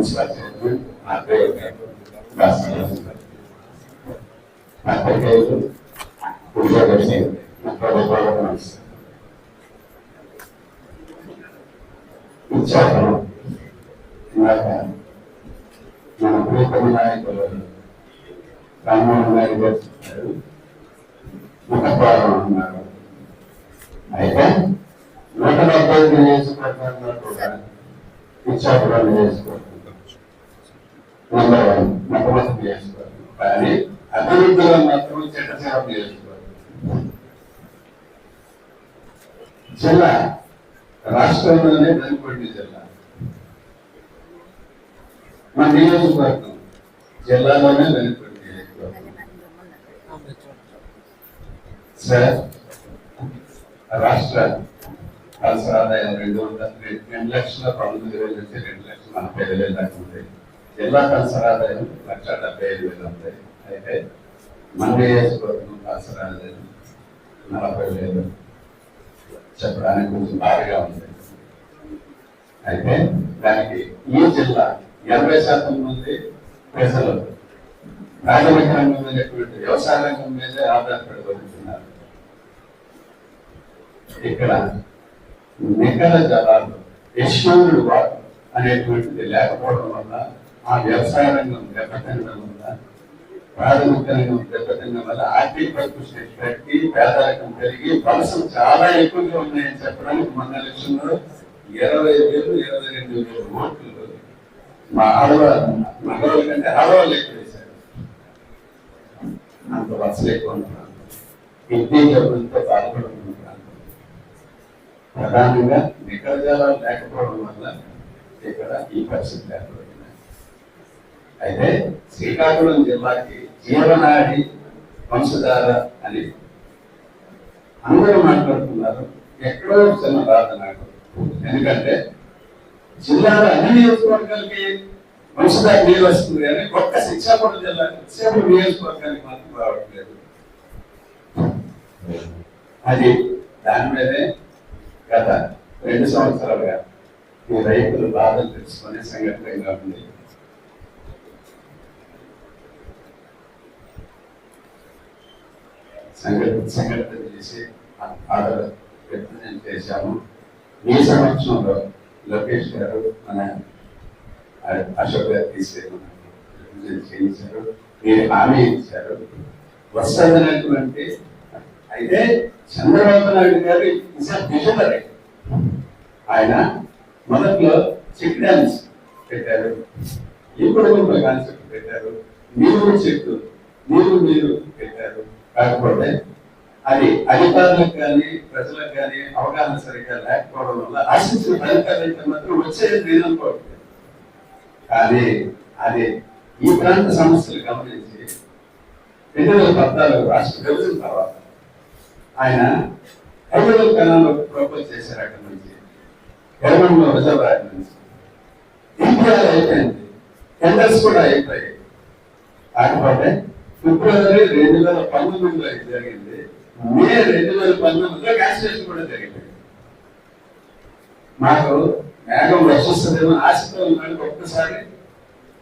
Municipal chairman ఆర్పేయ పాత్రికేయులు ఉద్యోగర్షి ప్రభుత్వాలకు నమస్కారం ఇచ్చారు ఇందాక మన ప్రియతమ నాయకులు రామ్మోహన్ గారి గారు చెప్పారు ముఖద్వారం అన్నారు అయితే నూట డెబ్బై ఐదు నియోజకవర్గాల్లో కూడా ఇచ్చాపురం నియోజకవర్గం నెంబర్ వన్ మొట్టమొదటి నియోజకవర్గం కానీ అభివృద్ధిలో మాత్రం జిల్లా రాష్ట్రంలోనే వెనుకొండి జిల్లా మన నియోజకవర్గం జిల్లాలోనే వెనుకొండి సార్ రాష్ట్ర అవసర ఆదాయం రెండు వందల రెండు లక్షల పంతొమ్మిది వేల నుంచి రెండు లక్షల నలభై ఐదు వేల దాకా ఉంది జిల్లా అవసర లక్ష డెబ్బై ఐదు వేలు ఉంటాయి అయితే మన నియోజకవర్గం ఆదాయం నలభై వేలు. చెప్పడానికి కొంచెం భారీగా ఉంది. అయితే దానికి ఈ జిల్లా ఎనభై శాతం మంది ప్రజలు ప్రాథమిక రంగం అనేటువంటి వ్యవసాయ రంగం మీదే ఆధారపడి వస్తున్నారు ఇక్కడ నికర జలాలు ఎష్యూర్డ్ వాటర్ అనేటువంటిది లేకపోవడం వల్ల ఆ వ్యవసాయ రంగం దెబ్బతినడం వల్ల ప్రాథమిక రంగం దెబ్బతినడం వల్ల ఆర్థిక పరిస్థితి పెట్టి పేదరికం పెరిగి వలసలు చాలా ఎక్కువగా ఉన్నాయని చెప్పడానికి మొన్న ఎలక్షన్లో ఇరవై వేలు ఇరవై రెండు వేలు ఓట్లు మా ఆడవాళ్ళు మగవాళ్ళ కంటే ఆడవాళ్ళు ఎక్కువ వేశారు. అంత వలసలు ఎక్కువ ఉన్న బాధపడుతున్న ప్రాంతం ప్రధానంగా నికర జలాలు లేకపోవడం వల్ల ఇక్కడ ఈ పరిస్థితి లేకపోతే అయితే శ్రీకాకుళం జిల్లాకి జీవనాడి వంశధార అని అందరూ మాట్లాడుతున్నారు. ఎక్కడో చిన్న బాధ నాకు. ఎందుకంటే జిల్లాలో అన్ని నియోజకవర్గాలకి వంశధార నీళ్ళు వస్తుంది కానీ ఒక్క శిక్షాపురం జిల్లా శిక్షాపురం నియోజకవర్గానికి మాత్రం రావట్లేదు. అది దాని మీదే గత రెండు సంవత్సరాలుగా ఈ రైతులు బాధలు తెలుసుకునే సంఘటనగా ఉంది. సంఘటన సంఘటన చేసి ఆర్డర్ వ్యక్తం చేశాము మీ సంవత్సరంలో లోకేష్ గారు మన అశోక్ గారు తీసుకెళ్ళి చేయించారు మీరు హామీ ఇచ్చారు వస్తుందనేటువంటి అయితే చంద్రబాబు నాయుడు గారు ఇస్ విజనరీ ఆయన మొదట్లో చెక్ డ్యాన్స్ పెట్టారు ఇప్పుడు కాన్సెప్ట్ పెట్టారు మీరు చెట్టు మీరు మీరు పెట్టారు కాకపోతే అది అధికారులకు కానీ ప్రజలకు కానీ అవగాహన సరిగ్గా లేకపోవడం వల్ల ఆశించిన ఫలితాలు అయితే మాత్రం వచ్చేది లేదనుకోవట్లేదు కానీ అది ఈ ప్రాంత సమస్యలు గమనించి రెండు వేల పద్నాలుగు రాష్ట్ర విభజన తర్వాత ఆయన హైదరాబాద్ కెనాల్లో ప్రపోజ్ చేశారు అక్కడి నుంచి ఎర్రమండలో రిజర్వాయర్ నుంచి ఇండియాలో అయిపోయింది. టెండర్స్ కూడా అయిపోయాయి. కాకపోతే ఫిబ్రవరి రెండు వేల పంతొమ్మిదిలో ఇది జరిగింది. మే రెండు వేల పంతొమ్మిదిలో క్యాన్సిలేషన్ కూడా జరిగింది. మాకు మేఘం వర్షిస్తుందేమో ఆశతో ఉన్నాడు ఒక్కసారి.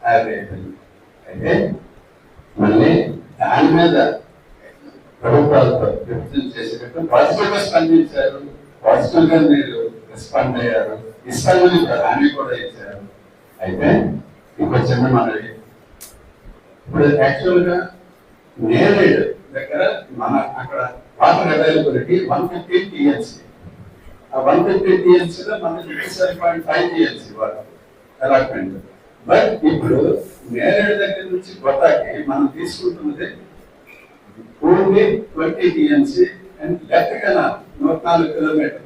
అది అయితే మళ్ళీ దాని మీద ప్రభుత్వాలతో విభజన చేసేటట్టు పాజిటివ్గా స్పందించారు. పాజిటివ్గా మీరు రెస్పాండ్ అయ్యారు. ఇస్తామని హామీ కూడా ఇచ్చారు. అయితే ఇంకో చిన్న మనవి ఇప్పుడు యాక్చువల్గా నేరేడు దగ్గర మన అక్కడ water availability one fifty TMC ఆ వన్ ఫిఫ్టీ టీఎల్సీ లో మనకి సెవెన్ పాయింట్ ఫైవ్ టీఎల్సీ వాళ్ళు అలాట్మెంట్ బట్ ఇప్పుడు నేరేడు దగ్గర నుంచి కొత్తకి మనం తీసుకుంటున్నది only twenty TMC and left కన్నా నూట నాలుగు కిలోమీటర్లు.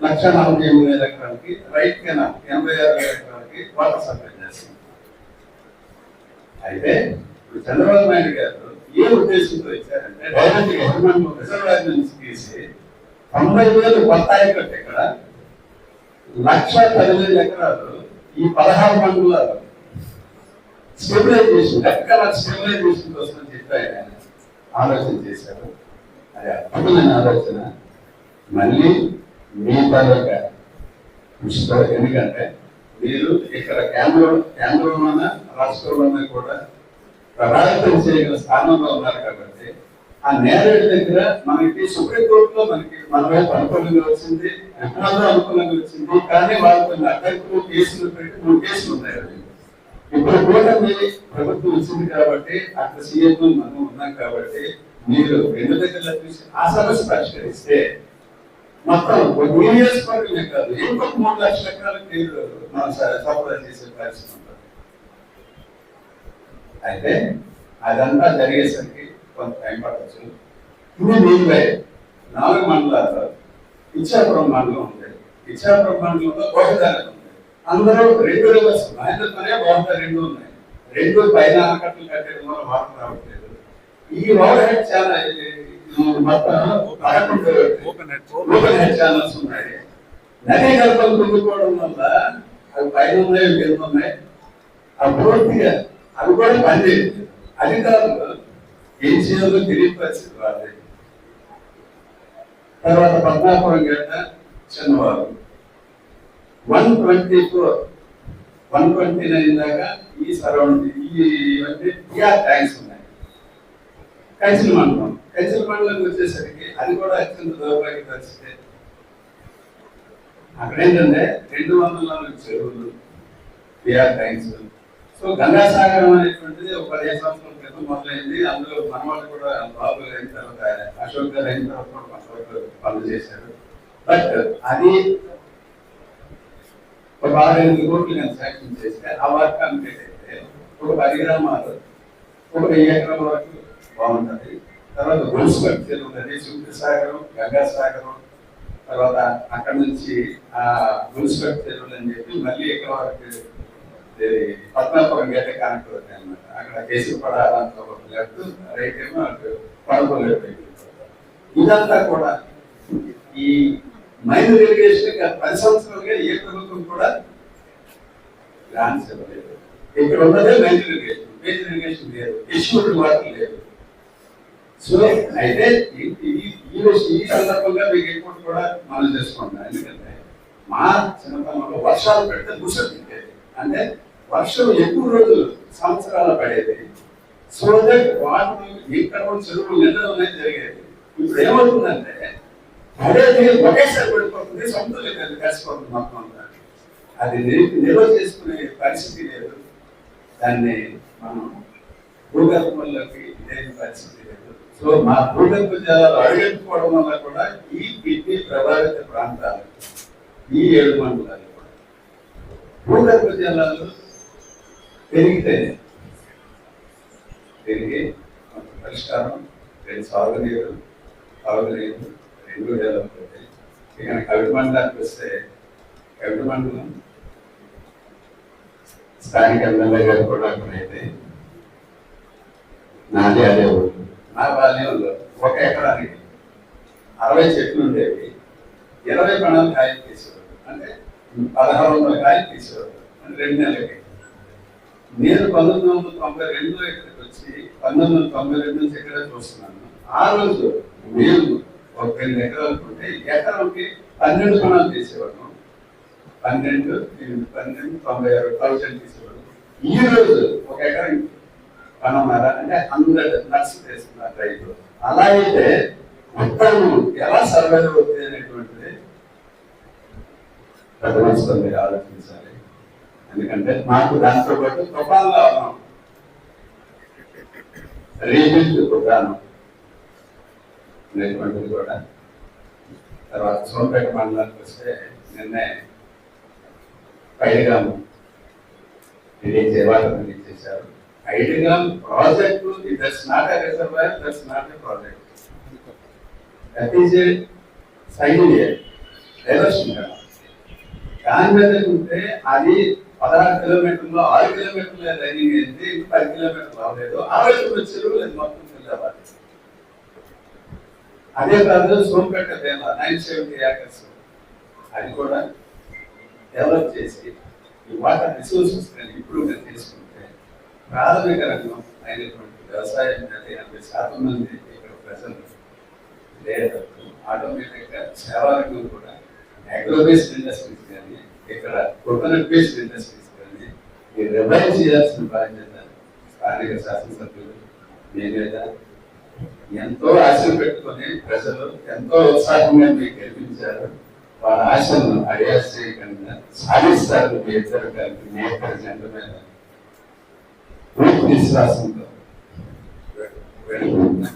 లక్ష నలభై ఎనిమిది వేల ఎకరాలకి రైట్ కన్నా ఎనభై ఆరు వేల ఎకరాలకి వాటర్ సప్లై చేస్తుంది అయితే చంద్రబాబు నాయుడు గారు ఏ ఉద్దేశంతో ఇచ్చారంటే డైరెక్ట్ గవర్నమెంట్ నుంచి తీసి తొంభై వేలు కొత్త ఆయకట్టు ఇక్కడ లక్ష పదివేల ఎకరాలు ఈ పదహారు మండలాలు స్టెబిలైజేషన్ ఎక్కడ స్టెబిలైజేషన్ కోసం చెప్పి ఆయన ఆలోచన చేశారు. అది అద్భుతమైన ఆలోచన. మళ్ళీ మీ తాలూకా కృషితో ఎందుకంటే మీరు ఇక్కడ కేంద్రం కేంద్రంలోన రాష్ట్రంలోనే కూడా ప్రభావితం చేయగల స్థానంలో ఉన్నారు కాబట్టి ఆ నేరేడు దగ్గర మనకి సుప్రీంకోర్టులో మనకి మన వైపు అనుకూలంగా వచ్చింది ఎక్కడో అనుకూలంగా వచ్చింది కానీ వాళ్ళు కొన్ని అడ్డంకులు కేసులు పెట్టి మూడు కేసులు ఉన్నాయి ఇప్పుడు కూటమి ప్రభుత్వం వచ్చింది కాబట్టి అక్కడ సీఎం మనం ఉన్నాం కాబట్టి మీరు రెండు దగ్గర చూసి ఆ సమస్య పరిష్కరిస్తే మొత్తం ఒక నియోజకవర్గమే కాదు ఇంకొక మూడు లక్షల ఎకరాలకు నీరు మనం సరఫరా చేసే పరిస్థితి ఉంటుంది. అయితే అదంతా జరిగేసరికి కొంత టైం పట్టచ్చు. ఇప్పుడు దీనిపై నాలుగు మండలాల్లో ఇచ్చాపురం మండలం ఉంది. ఇచ్చాపురం మండలంలో కోటదారి ఉంది. అందరూ రెండు రివర్స్ మహేంద్రతోనే వాటర్ రెండు ఉన్నాయి. రెండు పైన ఆనకట్టలు కట్టడం వల్ల వాటర్ రావట్లేదు. ఈ ఓవర్ హెడ్ ఛానల్ ఇది- ఇది మొత్తం పదకొండు ఓపెన్ హెడ్ ఛానల్స్ ఉన్నాయి. నదీ గర్భం కుంగిపోవడం వల్ల అవి పైన ఉన్నాయి కింద ఉన్నాయి. ఆ పూర్తిగా అవి కూడా పనిచేయదు అధికారులు ఏం చేయాలో తెలియని పరిస్థితి వాళ్ళది తర్వాత Padmapuram Gadda చిన్నవారు one twenty four one twenty nine దాకా ఈ సరౌండింగ్ ఈ ఇవన్నీ ట్యాంక్స్ ఉన్నాయి. కైసల్ మండలం. కైసల్ మండలం వచ్చేసరికి అది కూడా అత్యంత దౌర్భాగ్య పరిస్థితి. అక్కడ ఏంటంటే రెండు వందల నాలుగు చెరువులు బిఆర్ ట్యాంక్స్. సో గంగాసాగరం అనేటువంటిది ఒక పదిహేను సంవత్సరాల క్రితం మొదలైంది. అందులో మన వాళ్ళు కూడా బాబు అయిన తర్వాత అశోక్ గారు అయిన తర్వాత కూడా కొంతవరకు పనులు చేశారు. బట్ అది ఒక ఆరు ఎనిమిది కోట్లు నేను శాంక్షన్ చేస్తే ఆ వర్క్ కంప్లీట్ అయితే ఒక పది గ్రామాలు ఒక వెయ్యి ఎకరాల వరకు బాగుంటుంది. తర్వాత గొలుసు చెరువు ఉన్నది. సూర్య సాగరం గంగా సాగరం తర్వాత అక్కడ నుంచి ఆ గొలుసు చెరువులు అని చెప్పి మళ్ళీ ఇక్కడ వరకు ఇది పద్మాపురం గేట కనెక్ట్ అవుతాయి అనమాట అక్కడ కేసు దాంట్లో ఒక లెఫ్ట్ రైట్ ఏమో అటు పడప ఇదంతా కూడా ఈ మైనర్ ఇరిగేషన్ పది సంవత్సరాలుగా ఏ ప్రభుత్వం కూడా గ్రాంట్స్ ఇవ్వలేదు ఇక్కడ ఉన్నదే మైనర్ ఇరిగేషన్ మేజర్ ఇరిగేషన్ లేదు. ఇష్యూడ్ వాటర్ లేదు. సో అయితే ఈ- ఈ- ఈ సందర్భంగా మీకు ఎక్కువ కూడా మనం చేసుకుంటాం ఎందుకంటే మా చిన్నతనంలో వర్షాలు పెడితే ముసలు తింటేది. అంటే వర్షం ఎక్కువ రోజులు సంవత్సరాలు పడేది. సో దట్ వాటర్ ఇక్కడ చెరువులు నిండడం జరిగేది. ఇప్పుడు ఏమవుతుందంటే పడేది ఒకేసారి పడిపోతుంది సముద్రం కలిసిపోతుంది మొత్తం అది నిల్వ చేసుకునే పరిస్థితి లేదు. దాన్ని మనం భూగర్భంలోకి లేని పరిస్థితి లేదు. సో మా భూగర్భ జలాలు అడుగెట్టుకోవడం వల్ల కూడా ఈ కిడ్నీ ప్రభావిత ప్రాంతాలు ఈ ఏడు మండలాలు కూడా. భూగర్భ జలాలు పెరిగితే పెరిగి పరిష్కారం రెండు సాగునీరు తాగునీరు రెండు డెవలప్ అవుతాయి ఇక కవిటి మండలానికి వస్తే కవిటి మండలం స్థానిక ఎమ్మెల్యే గారు కూడా అక్కడైతే నాది అదే ఊరు. నా బాల్యంలో ఒక ఎకరానికి అరవై చెట్లు ఉండేవి. ఇరవై పణాలు కాయలు తీసేవారు అంటే పదహారు వందల కాయలు తీసేవారు అంటే రెండు నెలలకి. నేను పంతొమ్మిది వందల తొంభై రెండులో ఇక్కడికి వచ్చి పంతొమ్మిది వందల తొంభై రెండు నుంచి ఇక్కడ చూస్తున్నాను? ఆ రోజు మేము ఒక రెండు ఎకరాలు ఉంటే ఎకరానికి పన్నెండు పణాలు తీసేవాళ్ళం. పన్నెండు ఎనిమిది పన్నెండు తొంభై ఆరు థౌసండ్ తీసేవాడు ఈ రోజు ఒక ఎకరం పనన్నారా అంటే హండ్రెడ్ నర్స్ చేస్తున్నారు రైతు. అలా అయితే మొత్తం ఎలా సర్వైవ్ అవుతుంది అనేటువంటిది పెద్ద మీరు ఆలోచించాలి. ఎందుకంటే మాకు దాంతో పాటు తుఫాన్లో ఉన్నాం రీబిల్డ్ విధానం అనేటువంటిది కూడా. తర్వాత సోంపేట మండలానికి వస్తే నిన్నే పైడిగాము రిలీజ్ వాటర్ రిలీజ్ చేశారు Paidigam project that's not a reservoir that's not a project. That is a side diversion దాని మీద ఉంటే అది పదహారు కిలోమీటర్లు ఆరు కిలోమీటర్ల రైలింగ్ అయింది ఇంకా పది కిలోమీటర్లు అవ్వలేదు అరవై తొమ్మిది చెరువులు మొత్తం వెళ్ళవాలి అదే కాదు సోంపేట దేవ నైన్ సెవెంటీ ఏకర్స్. అది కూడా డెవలప్ చేసి ఈ వాటర్ రిసోర్సెస్ ఇంప్రూవ్మెంట్ తీసుకుంటే ప్రాథమిక రంగం అయినటువంటి వ్యవసాయం మీద ఎనభై శాతం మంది ఇక్కడ ప్రజలు లేదు ఆటోమేటిక్గా సేవా రంగం కూడా అగ్రోబేస్డ్ ఇండస్ట్రీస్ కానీ ఇక్కడ కోకోనట్ పేస్ట్ ఇండస్ట్రీస్ కానీ ఈ రివైవ్ చేయాల్సిన బాధ్యత స్థానిక శాసనసభ్యులు మీ ఎంతో ఆశలు పెట్టుకొని ప్రజలు ఎంతో ఉత్సాహంగా మీకు గెలిపించారు. వాళ్ళ ఆశలను అడియాస్ సాధిస్తారు మీ ఇద్దరు కలిపి మీ ఇద్దరు జంట మీద పూర్తి విశ్వాసంతో వెళ్ళి-